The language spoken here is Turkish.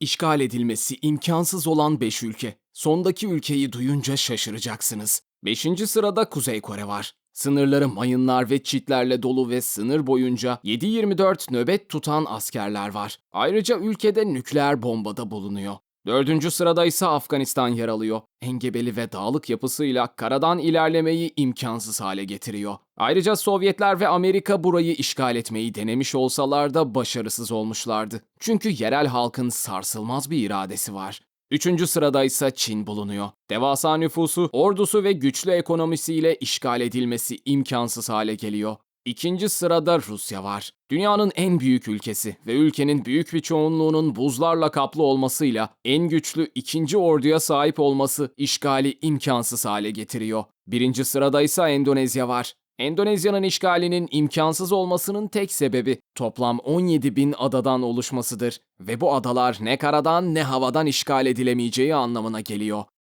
İşgal edilmesi imkansız olan 5 ülke. Sondaki ülkeyi duyunca şaşıracaksınız. 5. sırada Kuzey Kore var. Sınırları mayınlar ve çitlerle dolu ve sınır boyunca 7-24 nöbet tutan askerler var. Ayrıca ülkede nükleer bombada bulunuyor. Dördüncü sırada ise Afganistan yer alıyor. Engebeli ve dağlık yapısıyla karadan ilerlemeyi imkansız hale getiriyor. Ayrıca Sovyetler ve Amerika burayı işgal etmeyi denemiş olsalar da başarısız olmuşlardı. Çünkü yerel halkın sarsılmaz bir iradesi var. Üçüncü sırada ise Çin bulunuyor. Devasa nüfusu, ordusu ve güçlü ekonomisiyle işgal edilmesi imkansız hale geliyor. İkinci sırada Rusya var. Dünyanın en büyük ülkesi ve ülkenin büyük bir çoğunluğunun buzlarla kaplı olmasıyla en güçlü ikinci orduya sahip olması işgali imkansız hale getiriyor. Birinci sırada ise Endonezya var. Endonezya'nın işgalinin imkansız olmasının tek sebebi toplam 17 bin adadan oluşmasıdır ve bu adalar ne karadan ne havadan işgal edilemeyeceği anlamına geliyor.